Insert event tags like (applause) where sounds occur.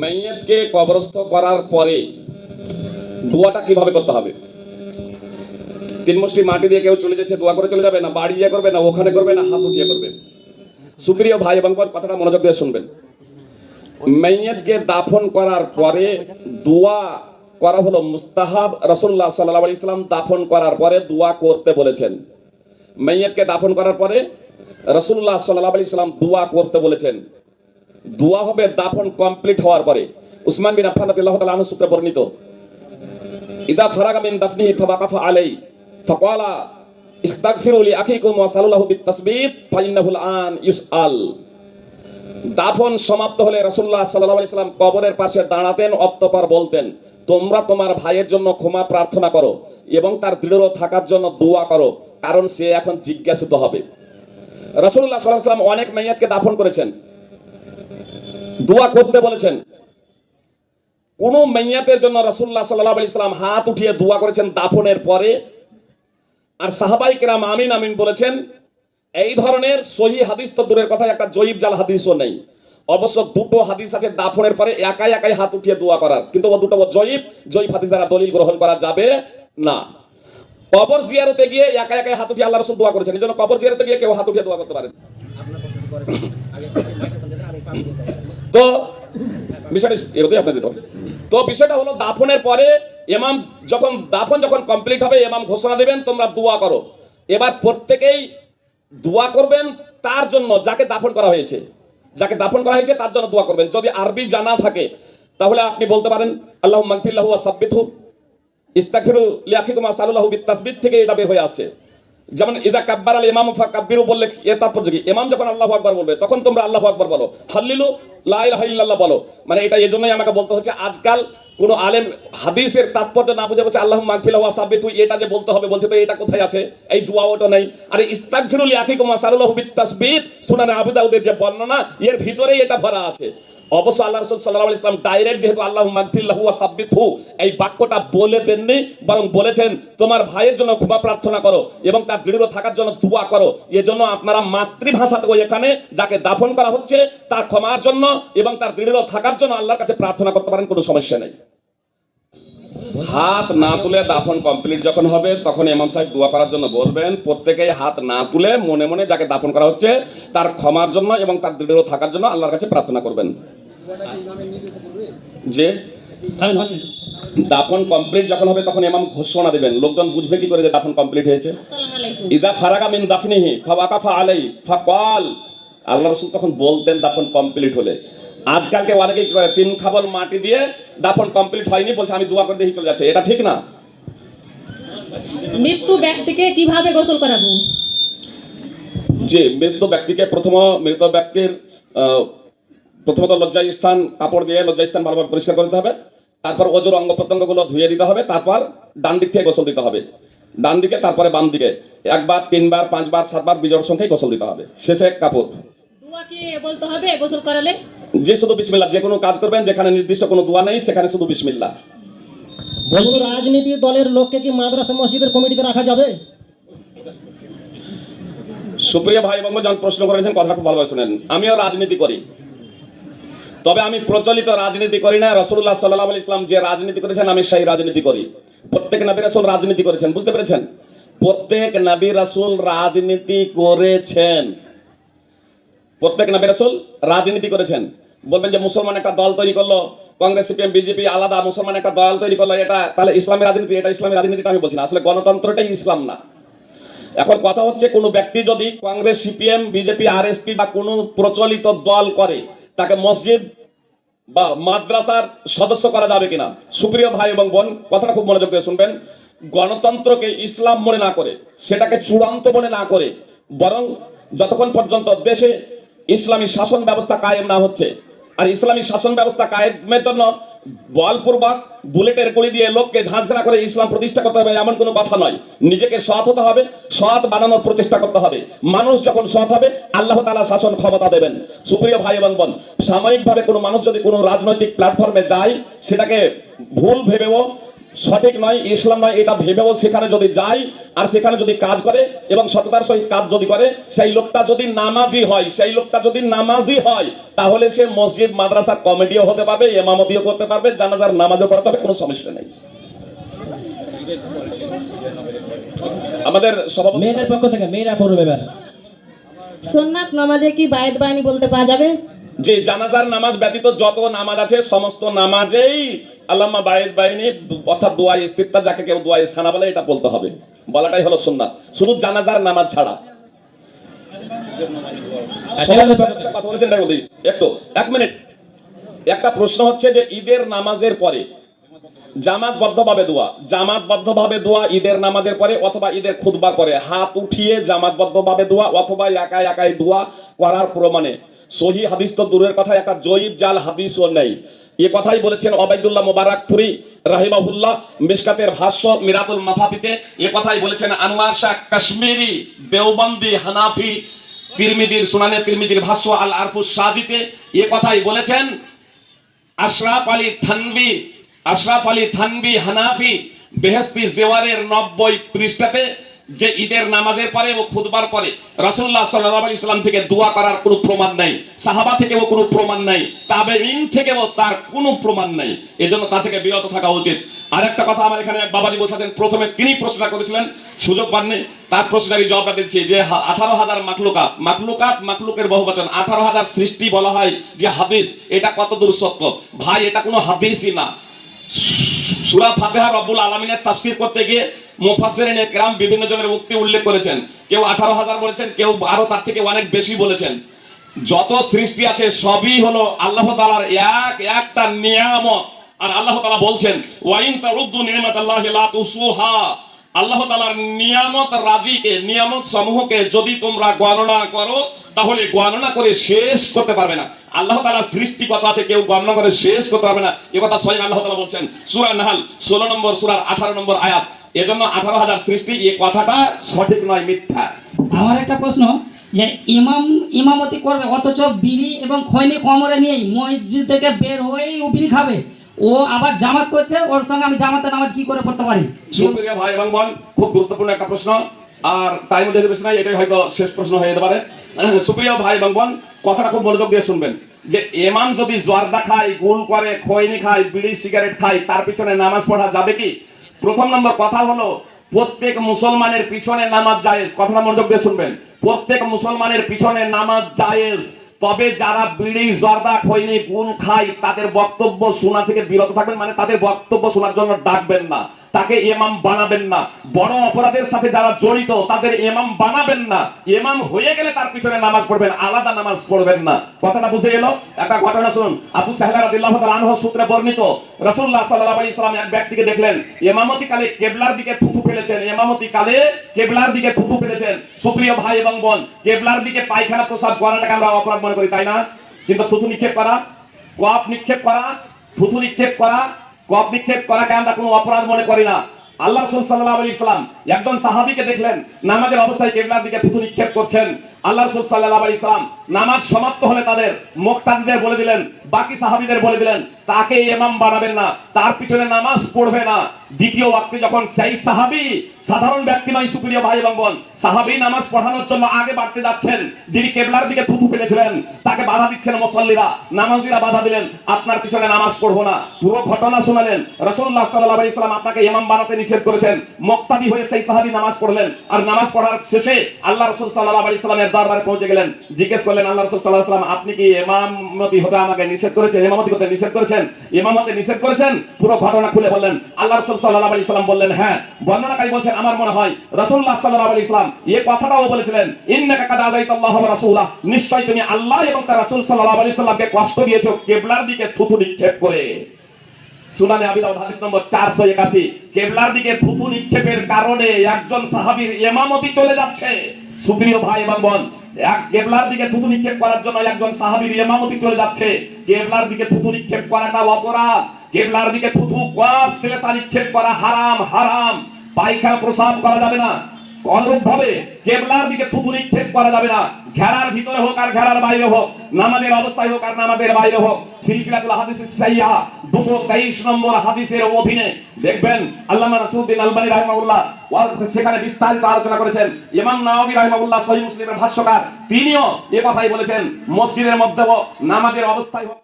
মাইয়াতকে কবরস্থ করার পরে দোয়াটা কীভাবে করতে হবে? তিন মুষ্টি মাটি দিয়ে কেউ চলে যাচ্ছে, দোয়া করে চলে যাবে না? বাড়ি গিয়ে করবে না? ওখানে করবে না? হাত উঠিয়ে করবে? সুপ্রিয় ভাই এবং কথাটা মনোযোগ দিয়ে শুনবেন। মাইয়াতকে দাফন করার পরে দোয়া করা হলো মুস্তাহাব রসুল্লাহ সাল্লাহ আলি ইসলাম দাফন করার পরে দোয়া করতে বলেছেন। মাইয়াতকে দাফন করার পরে রসুল্লাহ সাল্লাহ আলি ইসলাম দোয়া করতে বলেছেন। দোয়া হবে, দাফন কমপ্লিট হওয়ার পরে। উসমান বিন আফফান রাদিয়াল্লাহু তাআলা আনহু সূত্রে বর্ণিত, ইদা ফারাগা মিন দাফনিহি ফাওয়াকাফা আলাই ফাকালা, ইস্তাগফিরু লি আখিকুম ওয়া সাল্লাল্লাহু বিতাসবিত ফাইন্নাহুল আন ইউসআল। দাফন সমাপ্ত হলে রাসূলুল্লাহ সাল্লাল্লাহু আলাইহি সাল্লাম কবরের পাশে দাঁড়াতেন, অতঃপর বলতেন, তোমরা তোমার ভাইয়ের জন্য ক্ষমা প্রার্থনা করো এবং তার দৃঢ় থাকার জন্য দোয়া করো, কারণ সে এখন জিজ্ঞাসিত হবে। রাসূলুল্লাহ সাল্লাল্লাহু আলাইহি সাল্লাম অনেক মাইয়াতকে দাফন করেছেন। দোয়া করতে বলেছেন। কোন মাইয়াতের জন্য রাসূলুল্লাহ সাল্লাল্লাহু ইসলাম হাত উঠিয়ে দোয়া করেছেন দাফনের পরে। আর সাহাবাই কেরাম আমিন আমিন বলেছেন, এই ধরনের সহি হাদিস তো দূরের কথা, একটা জয়ীব জাল হাদিসও নেই। অবশ্য দুটো হাদিস আছে দাফনের পরে একাই একাই হাত উঠিয়ে দোয়া করার। কিন্তু দুটো জয়ীব জয়ীব হাদিস দ্বারা দলিল গ্রহণ করা যাবে না। কবর জিয়ারতে গিয়ে একা একাই হাত উঠিয়ে আল্লাহ রসুল দোয়া করেছেন। এই জন্য কবর জিয়ারতে গিয়ে কেউ হাত উঠিয়ে দোয়া করতে পারেন তো বিষয়টা হবে। তো বিষয়টা হলো দাফনের পরে এমাম যখন দাফন যখন কমপ্লিট হবে এমাম ঘোষণা দেবেন, তোমরা দোয়া করো। এবার প্রত্যেকেই দোয়া করবেন তার জন্য যাকে দাফন করা হয়েছে। যাকে দাফন করা হয়েছে তার জন্য দোয়া করবেন। যদি আরবি জানা থাকে, তাহলে আপনি বলতে পারেন আল্লাহ মাগফিল্লাহু ওয়া সাব্বিতহু, ইস্তাগফিরু লিআখিকুম আসালুল্লাহু বিতাসবিত থেকে এটা বের হয়ে আসছে। যেমন ইদা কাব্বার আল ইমাম ফা কাব্বিরু বললে এ তাৎপর্য কি? ইমাম যখন আল্লাহ আকবার বলবে, তখন তোমরা আল্লাহ আকবার বলো। হাল্লিলু, লা ইলাহা ইল্লাল্লাহ বলো। মানে এটা এজন্যই আমাকে বলতে হচ্ছে আজকাল কোন আলেম হাদিসের তাৎপর্য না বুঝে বলছে আল্লাহ মাগফিলা ওয়া সাব্বিতু এটা যে বলতে হবে, বলছে তো এটা কোথায় আছে? এই দোয়া ওটা নাই। আরে ইস্তাগফিরু লিআখিকুম আসালুল্লাহু বিতাসবিত সুনানে আবু দাউদের যে বর্ণনা, এর ভিতরেই এটা ভরা আছে। অবশ্য আল্লাহ রসুল সাল্লাহ ইসলাম ডাইরেক্ট যেহেতু আল্লাহ মাগফিল্লাহু ওয়া এই বাক্যটা বলে দেননি, বরং বলেছেন, তোমার ভাইয়ের জন্য ক্ষমা প্রার্থনা করো এবং তার দৃঢ় থাকার জন্য দোয়া করো। এজন্য আপনারা মাতৃভাষাতে ওই এখানে যাকে দাফন করা হচ্ছে, তার ক্ষমার জন্য এবং তার দৃঢ় থাকার জন্য আল্লাহর কাছে প্রার্থনা করতে পারেন, কোনো সমস্যা নেই। হাত না তুলে দাফন কমপ্লিট যখন হবে তখন ইমাম সাহেব দোয়া করার জন্য বলবেন প্রত্যেকেই হাত না তুলে মনে মনে যাকে দাফন করা হচ্ছে তার ক্ষমার জন্য এবং তার দৃঢ় থাকার জন্য আল্লাহর কাছে প্রার্থনা করবেন। যে দাফন কমপ্লিট যখন হবে তখন ইমাম ঘোষণা দেবেন। লোকজন বুঝবে কি করে যে দাফন কমপ্লিট হয়েছে। ইদা ফারাগা মিন দাফনিহি ফাওয়াকাফা আলাই ফাকাল। আল্লাহ রাসূল তখন বলতেন দাফন কমপ্লিট হলে। আজকালকে অনেকেই কি করে তিন খাবল মাটি দিয়ে দাফন কমপ্লিট হয়নি বলছে আমি দোয়া করে দিয়ে চলে যাচ্ছে। এটা ঠিক না? মৃত্যু ব্যক্তিকে কীভাবে গোসল করাবো? যে মৃত ব্যক্তিকে প্রথম মৃত ব্যক্তির প্রথমত লজ্জায় স্থান কাপড় দিয়ে লজ্জায় স্থান ভালোভাবে পরিষ্কার করতে হবে। তারপর ওজোর অঙ্গ প্রত্যঙ্গগুলো ধুয়ে দিতে হবে। তারপর ডান দিক থেকে গোসল দিতে হবে। ডান দিকে তারপরে বাম দিকে। একবার তিনবার পাঁচবার সাতবার বিজয়ের সংখ্যায় গোসল দিতে হবে। শেষে কাপড়। দোয়া কি বলতে হবে গোসল করালে? যে শুধু বিসমিল্লা যে কোনো কাজ করবেন যেখানে নির্দিষ্ট কোনো দোয়া নেই সেখানে শুধু বিসমিল্লা বলছি রাজনীতি দলের লোককে কি মাদ্রাসা মসজিদের কমিটিতে রাখা যাবে? সুপ্রিয় ভাই এবং যখন প্রশ্ন করেছেন কথা খুব ভালোভাবে শুনেন। আমিও রাজনীতি করি। তবে আমি প্রচলিত রাজনীতি করি না। রসুল্লাহ সাল্লাহ ইসলাম যে রাজনীতি করেছেন আমি সেই রাজনীতি করি। প্রত্যেক নবী রাসুল রাজনীতি করেছেন বুঝতে পেরেছেন? প্রত্যেক নবী রাসুল রাজনীতি করেছেন। প্রত্যেক নবী রাসুল রাজনীতি করেছেন। বলবেন যে মুসলমান একটা দল তৈরি করল, কংগ্রেস, সিপিএম, বিজেপি আলাদা, মুসলমান একটা দল তৈরি করল, এটা তাহলে ইসলামী রাজনীতি, এটা ইসলামী রাজনীতিটা আমি বলছি না। আসলে গণতন্ত্রটাই ইসলাম না। এখন কথা হচ্ছে কোনো ব্যক্তি যদি কংগ্রেস, সিপিএম, বিজেপি, আরএসপি বা কোনো প্রচলিত দল করে, তাকে মসজিদ বা মাদ্রাসার সদস্য করা যাবে কিনা? সুপ্রিয় ভাই এবং বোন, কথাটা খুব মনোযোগ দিয়ে শুনবেন। গণতন্ত্রকে ইসলাম মনে না করে, সেটাকে চূড়ান্ত মনে না করে, বরং যতক্ষণ পর্যন্ত দেশে ইসলামী শাসন ব্যবস্থা কায়েম না হচ্ছে। আর ইসলামী শাসন ব্যবস্থা কায়েমের জন্য বলপূর্বক বুলেটের গুলি দিয়ে লোককে ঝাঁঝরা করে ইসলাম প্রতিষ্ঠা করতে হবে এমন কোনো কথা নয়। নিজেকে সৎ হতে হবে, সৎ বানানোর প্রচেষ্টা করতে হবে। মানুষ যখন সৎ হবে, আল্লাহ তালা শাসন ক্ষমতা দেবেন। সুপ্রিয় ভাই এবং বোন, সাময়িকভাবে কোনো মানুষ যদি কোনো রাজনৈতিক প্ল্যাটফর্মে যায়, সেটাকে ভুল ভেবেও সঠিক নয় ইসলাম নয় এটা ভেবেও সেখানে যদি যায় আর সেখানে যদি কাজ করে এবং সততার সহিত কাজ যদি করে সেই লোকটা যদি নামাজি হয় সেই লোকটা যদি নামাজি হয় তাহলে সে মসজিদ মাদ্রাসার কমিটিও হতে পারবে এমামতিও করতে পারবে জানাজার নামাজও পড়তে হবে কোনো সমস্যা নেই। আমাদের সভাপতি মেয়েদের পক্ষ থেকে মেয়েরা পড়বে এবার। সোননাথ নামাজে কি বায়দ বাহিনী বলতে পাওয়া যাবে? যে জানাজার নামাজ ব্যতীত যত নামাজ আছে সমস্ত নামাজেই আল্লামা বাইদ বাহিনী অর্থাৎ দোয়া ইস্তিত্তা যাকে কেউ দোয়া ইস্তানা বলে এটা বলতে হবে। বলাটাই হলো সুন্নাত। শুধু জানাজার নামাজ ছাড়া। কথা বলেছেন বলি। একটু এক মিনিট। একটা প্রশ্ন হচ্ছে যে ঈদের নামাজের পরে জামাতবদ্ধভাবে দোয়া জামাতবদ্ধভাবে দোয়া ঈদের নামাজের পরে অথবা ঈদের খুতবার পরে হাত উঠিয়ে জামাতবদ্ধভাবে দোয়া অথবা একা একাই দোয়া করার প্রমাণে সহি হাদিস তো দূরের কথা, একটা জয়ীব জাল হাদিসও নেই। এ কথাই বলেছেন অবাইদুল্লাহ মোবারকপুরি রাহিমাহুল্লাহ, মিসকাতের ভাষ্য মিরাতুল মাফাতিতে। এ কথাই বলেছেন আনোয়ার শাহ কাশ্মীরি দেওবন্দি হানাফি তিরমিজির সুনানে তিরমিজির ভাষ্য আল আরফুস সাজিতে। এ কথাই বলেছেন আশরাফ আলী থানভি, আশরাফ আলী থানভি হানাফি বেহেস্তি জেওয়ারের নব্বই পৃষ্ঠাতে যে ঈদের নামাজের পরে ও খুদবার পরে রাসূলুল্লাহ সাল্লাল্লাহু আলাইহি সাল্লাম থেকে দোয়া করার কোনো প্রমাণ নাই, সাহাবা থেকেও কোনো প্রমাণ নাই, তাবেঈন থেকেও তার কোনো প্রমাণ নাই, এজন্য তা থেকে বিরত থাকা উচিত। আরেকটা কথা আমার এখানে বাবাজি বসে আছেন, প্রথমে তিনি প্রশ্নটা করেছিলেন, সুযোগ পাননি, তার প্রশ্নের আমি জবাবটা দিচ্ছি যে আঠারো হাজার মাকলুকাত মাকলুকাত মাকলুকের বহুবচন আঠারো হাজার সৃষ্টি বলা হয় যে হাদিস, এটা কত দূর সত্য? ভাই, এটা কোনো হাদিসই না। সূরা ফাতেহা রব্বুল আলামিনের তাফসির করতে গিয়ে মুফাসসিরিন একরাম বিভিন্ন জনের উক্তি উল্লেখ করেছেন। কেউ 18000 বলেছেন, কেউ আরও তার থেকে অনেক বেশি বলেছেন। যত সৃষ্টি আছে, সবই হলো আল্লাহ তালার এক, একটা নিয়ামত। আর আল্লাহ তালা বলছেন, ওয়াইন তাউদ্দু নি'মাতাল্লাহি লা তুসুহা। আল্লাহ তাআলার নিয়ামত রাজিকে, নিয়ামত সমূহকে যদি তোমরা গণনা করো, তাহলে গণনা করে শেষ করতে পারবে না। আল্লাহ তাআলা সৃষ্টি কথা আছে, কেউ গণনা করে শেষ করতে পারবে না। এ কথা স্বয়ং আল্লাহ তালা বলছেন, সূরা নাহাল 16 নম্বর, সুরার আঠারো নম্বর আয়াত। এজন্য 18000 সৃষ্টি এই কথাটা সঠিক নয়, মিথ্যা। আমার একটা প্রশ্ন, যে ইমাম, ইমামতি করবে, অথচ বিড়ি এবং খৈনি কমরে নিয়েই মসজিদ থেকে বের হয়েই বিড়ি খাবে। ও আবার জামাত করছে, ওর সঙ্গে আমি জামাতের নামাজ কি করে পড়তে পারি? সুপ্রিয় ভাই এবং বোন, খুব গুরুত্বপূর্ণ একটা প্রশ্ন। আর টাইম মধ্যে বেশি নাই, এটাই হয়তো শেষ প্রশ্ন হয়ে যেতে পারে। (clears throat) সুপ্রিয় ভাই এবং বোন, কথাটা খুব মনোযোগ দিয়ে শুনবেন। যে এমাম যদি জর্দা খায়, গুল করে খৈনি খায়, বিড়ি, সিগারেট খায়, তার পিছনে নামাজ পড়া যাবে কি? প্রথম নম্বর কথা হলো, প্রত্যেক মুসলমানের পিছনে নামাজ জায়েজ। কথাটা মনোযোগ দিয়ে শুনবেন। প্রত্যেক মুসলমানের পিছনে নামাজ জায়েজ। তবে যারা বিড়ি জর্দা, খৈনি, গুণ খায়, তাদের বক্তব্য শোনা থেকে বিরত থাকবেন মানে তাদের বক্তব্য শোনার জন্য ডাকবেন না। তাকে এমাম বানাবেন না। বড় অপরাধের সাথে যারা জড়িত, তাদের এমাম বানাবেন না। এমাম হয়ে গেলে তার পিছনে নামাজ পড়বেন, আলাদা নামাজ পড়বেন না। কথাটা বুঝে গেল একটা ঘটনা শুনুন। আবু তাআলা সূত্রে বর্ণিত, রাসূলুল্লাহ সাল্লাল্লাহু আলাইহি সাল্লাম এক ব্যক্তিকে দেখলেন এমামতি কালে কেবলার দিকে থুথু ফেলেছেন। এমামতি কালে কেবলার দিকে থুথু ফেলেছেন। সুপ্রিয় ভাই এবং বোন, কেবলার দিকে পায়খানা প্রসাদ করাটাকে আমরা অপরাধ মনে করি, তাই না? কিন্তু থুথু নিক্ষেপ করা কপ নিক্ষেপ করা থুথু নিক্ষেপ করা কপ নিক্ষেপ করাকে আমরা কোনো অপরাধ মনে করি না। আল্লাহ রাসূল সাল্লাম একজন সাহাবীকে দেখলেন, নামাজের অবস্থায় কেবলার দিকে থুতু নিক্ষেপ করছেন। আল্লাহ রাসূল সাল্লাল্লাহু আলাইহি সাল্লাম নামাজ সমাপ্ত হলে তাদের মুক্তাদিদের বলে দিলেন, বাকি সাহাবিদের বলে দিলেন তাকে এমাম বানাবেন না। তার পিছনে নামাজ পড়বে না। দ্বিতীয় ওয়াক্তে যখন সেই সাহাবী, সাধারণ ব্যক্তি নয়, সুপ্রিয় ভাই এবং বোন, সাহাবী নামাজ পড়ানোর জন্য আগে বাড়তে যাচ্ছেন, যিনি কেবলার দিকে থুতু ফেলেছিলেন, তাকে বাধা দিচ্ছেন মুসল্লিরা। নামাজিরা বাধা দিলেন, আপনার পিছনে নামাজ পড়ব না। পুরো ঘটনা শোনালেন। রাসূলুল্লাহ সাল্লাল্লাহু আলাইহি সাল্লাম আপনাকে ইমাম বানাতে নিষেধ করেছেন। মুক্তাদি হয়ে সেই সাহাবী নামাজ পড়লেন। আর নামাজ পড়ার শেষে আল্লাহ রাসূল সাল্লাল্লাহু আলাইহি সাল্লামের দরবারে পৌঁছে গেলেন। জিজ্ঞেস করলেন, আল্লাহ রাসূল আলাইহি সাল্লাম আপনি কি ইমামতি হতে আমাকে নিষেধ করেছেন? ইমামতি করতে নিষেধ করেছেন? ইমামতে নিষেধ করেছেন, পুরো ঘটনা খুলে বললেন। আল্লাহ রাসূল সাল্লাল্লাহু আলাইহি সাল্লাম বললেন হ্যাঁ বর্ণনাকারী বলছেন, আমার মনে হয় রাসূলুল্লাহ সাল্লাল্লাহু আলাইহি সাল্লাম এই কথাটাও বলেছিলেন, ইন্নাকা নিশ্চয় তুমি আল্লাহ এবং তার রাসূল সাল্লাল্লাহু আলাইহি সাল্লামকে কষ্ট দিয়েছ, কিবলার দিকে থুতু নিক্ষেপ করে। সুনানে আবি হাদিস নম্বর 481 কেবলার দিকে থুতু নিক্ষেপের কারণে একজন সাহাবীর ইমামতি চলে যাচ্ছে। সুপ্রিয় ভাই এবং বোন, এক কেবলার দিকে থুতু নিক্ষেপ করার জন্য একজন সাহাবীর ইমামতি চলে যাচ্ছে। কেবলার দিকে থুতু নিক্ষেপ করাটা অপরাধ। কেবলার দিকে থুতু কফ সেলেসা নিক্ষেপ করা হারাম হারাম। পায়খানা প্রসাব করা যাবে না। কেবলার দিকে থুতু নিক্ষেপ করা যাবে না। ঘেরার ভিতরে হোক আর ঘেরার বাইরে হোক, নামাজের অবস্থায় হোক আর নামাজের বাইরে হোক, সিলসিলাতুল হাদিস সাইয়া 223 নম্বর হাদিসের অধীনে দেখবেন আল্লামা রাসূলুদ্দিন আলবানী রাহিমাহুল্লাহ সেখানে বিস্তারিত আলোচনা করেছেন। ইমাম নাওয়াবী রাহিমাহুল্লাহ সহিহ মুসলিমের ভাষ্যকার, তিনিও এ কথাই বলেছেন, মসজিদের মধ্যে নামাজের অবস্থায় হোক